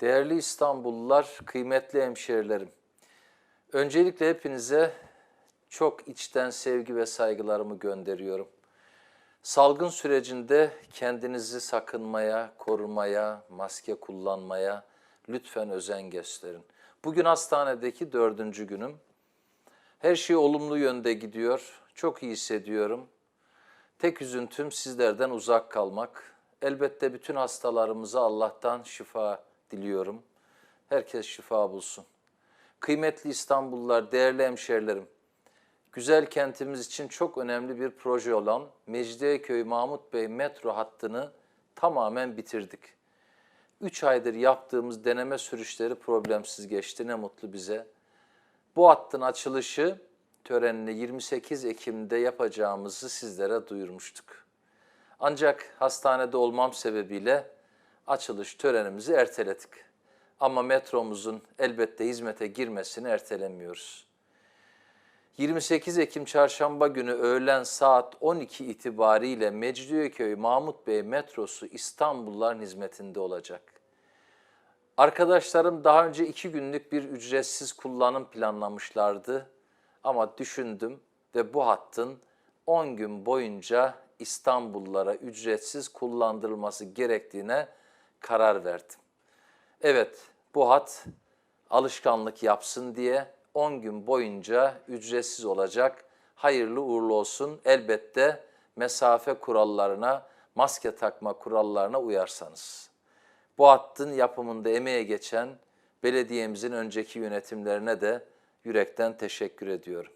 Değerli İstanbullular, kıymetli hemşehrilerim. Öncelikle hepinize çok içten sevgi ve saygılarımı gönderiyorum. Salgın sürecinde kendinizi sakınmaya, korumaya, maske kullanmaya lütfen özen gösterin. Bugün hastanedeki dördüncü günüm. Her şey olumlu yönde gidiyor. Çok iyi hissediyorum. Tek üzüntüm sizlerden uzak kalmak. Elbette bütün hastalarımıza Allah'tan şifa diliyorum. Herkes şifa bulsun. Kıymetli İstanbullular, değerli hemşerilerim, güzel kentimiz için çok önemli bir proje olan Mecidiyeköy Mahmut Bey metro hattını tamamen bitirdik. 3 aydır yaptığımız deneme sürüşleri problemsiz geçti. Ne mutlu bize. Bu hattın açılışı törenini 28 Ekim'de yapacağımızı sizlere duyurmuştuk. Ancak hastanede olmam sebebiyle açılış törenimizi erteledik. Ama metromuzun elbette hizmete girmesini ertelemiyoruz. 28 Ekim Çarşamba günü öğlen saat 12 itibariyle Mecidiyeköy Mahmut Bey metrosu İstanbulluların hizmetinde olacak. Arkadaşlarım daha önce iki günlük bir ücretsiz kullanım planlamışlardı. Ama düşündüm ve bu hattın 10 gün boyunca İstanbullulara ücretsiz kullandırılması gerektiğine karar verdim. Evet, bu hat alışkanlık yapsın diye 10 gün boyunca ücretsiz olacak. Hayırlı uğurlu olsun. Elbette mesafe kurallarına, maske takma kurallarına uyarsanız. Bu hattın yapımında emeğe geçen belediyemizin önceki yönetimlerine de yürekten teşekkür ediyorum.